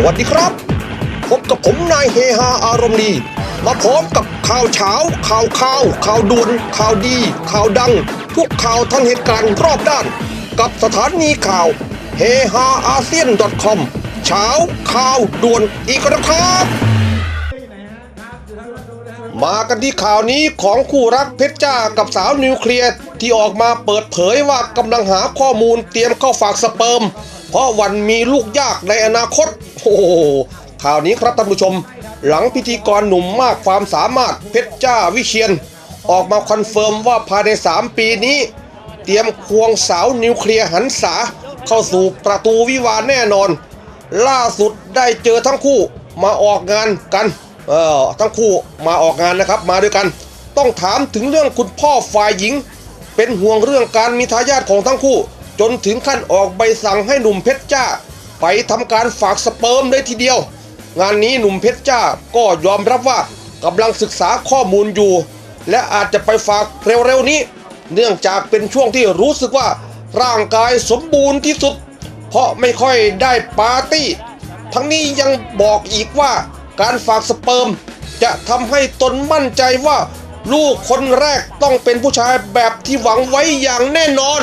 สวัสดีครับ พบกับผมนายเฮฮาอารมณ์ดี มาพร้อมกับข่าวเช้า ข่าวข่าว ข่าวด่วน ข่าวดี ข่าวดัง ทุกข่าวทันเหตุการณ์รอบด้าน กับสถานีข่าวเฮฮาอาเซียน .com เช้าข่าวด่วนอีกแล้วครับ มากันที่ข่าวนี้ของคู่รักเพชรจ้ากับสาวนิวเคลียร์ที่ออกมาเปิดเผยว่ากำลังหาข้อมูลเตรียมเข้าฝากสเปิร์มเพราะวันมีลูกยากในอนาคต โอ้โหข่าวนี้ครับท่านผู้ชม หลังพิธีกรหนุ่มมากความสามารถเพชรจ้าวิเชียน ออกมาคอนเฟิร์มว่าภายใน 3 ปีนี้ เตรียมควงสาวนิวเคลียร์หันษาเข้าสู่ประตูวิวาแน่นอน ล่าสุดได้เจอทั้งคู่มาออกงานกัน เออทั้งคู่มาออกงานนะครับมาด้วยกัน ต้องถามถึงเรื่องคุณพ่อฝ่ายหญิง เป็นห่วงเรื่องการมีทายาทของทั้งคู่ จนถึงขั้นออกใบสั่งให้หนุ่มเพชรจ้า ไปทำการฝากสเปิร์มเลยทีเดียว งานนี้หนุ่มเพชรจ้าก็ยอมรับว่ากำลังศึกษาข้อมูลอยู่ และอาจจะไปฝากเร็วๆนี้ เนื่องจากเป็นช่วงที่รู้สึกว่าร่างกายสมบูรณ์ที่สุด เพราะไม่ค่อยได้ปาร์ตี้ ทั้งนี้ยังบอกอีกว่าการฝากสเปิร์มจะทำให้ตนมั่นใจว่าลูกคนแรกต้องเป็นผู้ชายแบบที่หวังไว้อย่างแน่นอน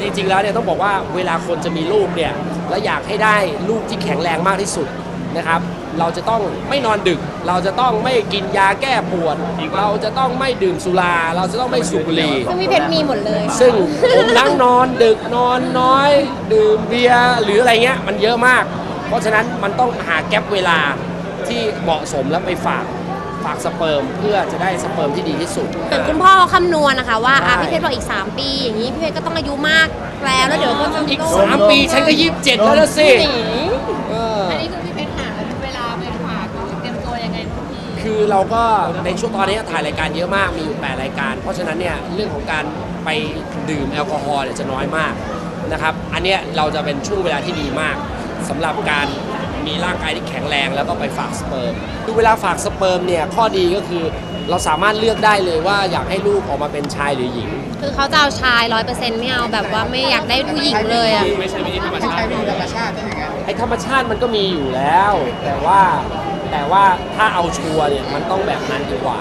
จริงๆแล้วเนี่ยต้องบอกว่าเวลาคนจะมีลูกเนี่ยและอยากให้ได้ลูกที่แข็งแรงมากที่สุดนะครับ เราจะต้องไม่นอนดึก เราจะต้องไม่กินยาแก้ปวด เราจะต้องไม่ดื่มสุรา เราจะต้องไม่สูบบุหรี่ ซึ่งพี่เพชรมีหมดเลย ซึ่งผมนั่งนอนดึกนอนน้อย ดื่มเบียร์หรืออะไรเงี้ยมันเยอะมาก เพราะฉะนั้นมันต้องหาแก๊ปเวลาที่เหมาะสมแล้วไปฝาก ฝากสเปิร์มเพื่อจะได้สเปิร์มที่ดีที่สุดเหมือนคุณพ่อคำนวณนะคะว่าอะใช่ พี่เพชรบอกอีก 3 ปี อย่างนี้พี่เพชรก็ต้องอายุมากแล้วแล้วเดี๋ยวก็จะอีกสามปีฉันก็ยี่สิบเจ็ดแล้วนะสิหนีเอออันนี้คือพี่เพชรหาเวลาไปฝากหรือเตรียมตัวยังไงทุกทีคือเราก็ในช่วงตอนนี้ถ่ายรายการเยอะมากมีอยู่8รายการ เพราะฉะนั้นเนี่ยเรื่องของการไปดื่มแอลกอฮอล์เนี่ยจะน้อยมากนะครับอันเนี้ยเราจะเป็นช่วงเวลาที่ดีมาก สำหรับการมีร่างกายที่แข็งแรงแล้วก็ไปฝากสเปิร์มคือเวลาฝากสเปิร์มเนี่ยข้อดีก็คือเราสามารถเลือกได้เลยว่าอยากให้ลูกออกมาเป็นชายหรือหญิง คือเขาจะเอาชายร้อยเปอร์เซ็นต์ไม่เอาแบบว่าไม่อยากได้ผู้หญิงเลยอะไม่ใช่วิธีธรรมชาติไอ้ธรรมชาติมันก็มีอยู่แล้ว แต่ว่าแต่ว่าถ้าเอาชัวร์เนี่ยมันต้องแบบนั้นดีกว่า